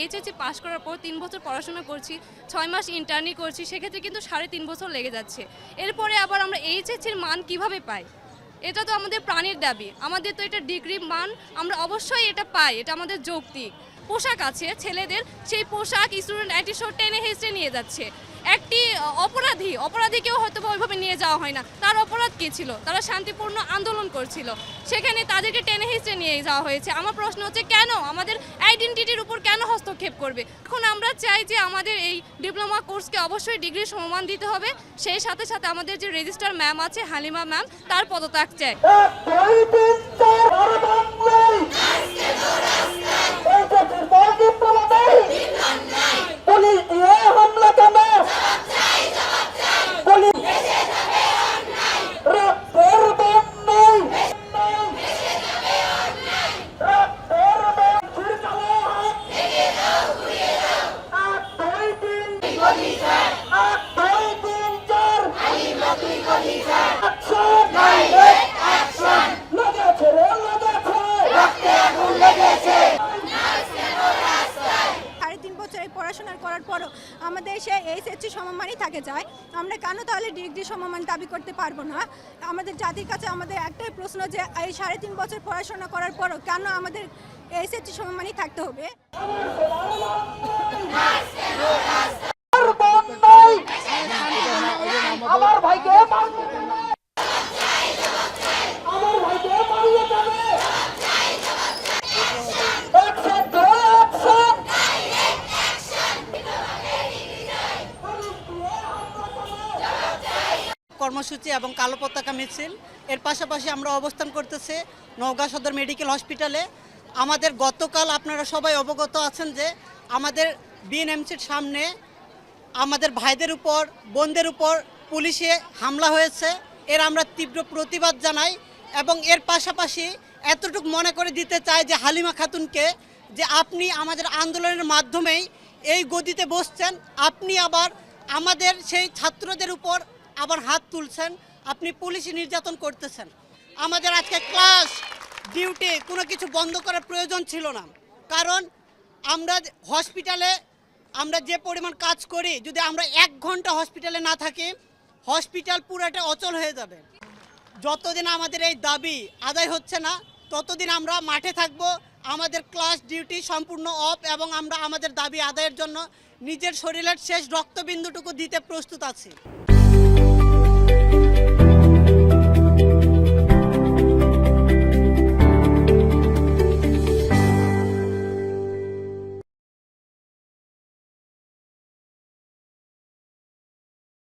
এটি HSC pass করার পর তিন বছর পড়াশোনা করছি, ছয় মাস ইন্টার্নি করছি, সেক্ষেত্রে কিন্তু সাড়ে তিন বছর লেগে যাচ্ছে। এরপরে আবার আমরা এইচএসসির মান কীভাবে পাই? এটা তো আমাদের প্রাণীর দাবি। আমাদের তো এটা ডিগ্রি মান, আমরা অবশ্যই এটা পাই, এটা আমাদের যৌক্তিক। পোশাক আছে, ছেলেদের সেই পোশাক স্টুডেন্ট শো টেনে হেসে নিয়ে যাচ্ছে। একটি, অপরাধী, অপরাধীকেও হয়তো ওইভাবে নিয়ে যাওয়া হয় না। তার অপরাধ কী ছিল? তারা শান্তিপূর্ণ আন্দোলন করছিল। সেখানে তাদেরকে টেনে হিসেবে নিয়ে যাওয়া হয়েছে। আমার প্রশ্ন হচ্ছে, কেন? আমাদের আইডেন্টিটির উপর কেন হস্তক্ষেপ করবে? এখন আমরা চাই যে আমাদের এই ডিপ্লোমা কোর্সকে অবশ্যই ডিগ্রি সমমান দিতে হবে। সেই সাথে সাথে আমাদের যে রেজিস্টার ম্যাম আছে, হালিমা ম্যাম, তার পদত্যাগ চাই এক দুই তিন চার আর বাংলায় এই জাতির পর ডিপ্লোমা নেই পুলিশ দিয়ে হামলা কেন পুলিশ রক্তের বান নেই রক্তের বান ছুরি চালো হাত এক দুই তিন এক দুই তিন চার অ্যাকশন লেগেছে রে লেগেছে সাড়ে তিন বছর এই পড়াশোনা করার পরও আমাদের সে এইচএসসি সমমানই থাকে যায়। আমরা কেন তাহলে ডিগ্রি সমমান দাবি করতে পারব না? আমাদের জাতির কাছে আমাদের একটাই প্রশ্ন যে, এই সাড়ে তিন বছর পড়াশোনা করার পরও কেন আমাদের এইচএসসি সমমানই থাকতে হবে? কর্মসূচি এবং কালো পতাকা মিছিল। এর পাশাপাশি আমরা অবস্থান করতেছি নওগাঁ সদর মেডিকেল হসপিটালে। আমাদের গতকাল আপনারা সবাই অবগত আছেন যে আমাদের বিএনএমসির সামনে আমাদের ভাইদের উপর, বোনদের উপর পুলিশে হামলা হয়েছে। এর আমরা তীব্র প্রতিবাদ জানাই এবং এর পাশাপাশি এতটুকু মনে করে দিতে চাই যে হালিমা খাতুনকে যে আপনি আমাদের আন্দোলনের মাধ্যমেই এই গদিতে বসছেন। আপনি আবার আমাদের সেই ছাত্রদের উপর আবার হাত তুলছেন, আপনি পুলিশি নির্যাতন করতেছেন। আমাদের আজকে ক্লাস, ডিউটি কোনো কিছু বন্ধ করার প্রয়োজন ছিল না। কারণ আমরা হসপিটালে, আমরা যে পরিমাণ কাজ করি, যদি আমরা এক ঘণ্টা হসপিটালে না থাকি, হসপিটাল পুরোটা অচল হয়ে যাবে। যতদিন আমাদের এই দাবি আদায় হচ্ছে না, ততদিন আমরা মাঠে থাকব, আমাদের ক্লাস ডিউটি সম্পূর্ণ অফ এবং আমরা আমাদের দাবি আদায়ের জন্য নিজের শরীরের শেষ রক্তবিন্দুটুকু দিতে প্রস্তুত আছি।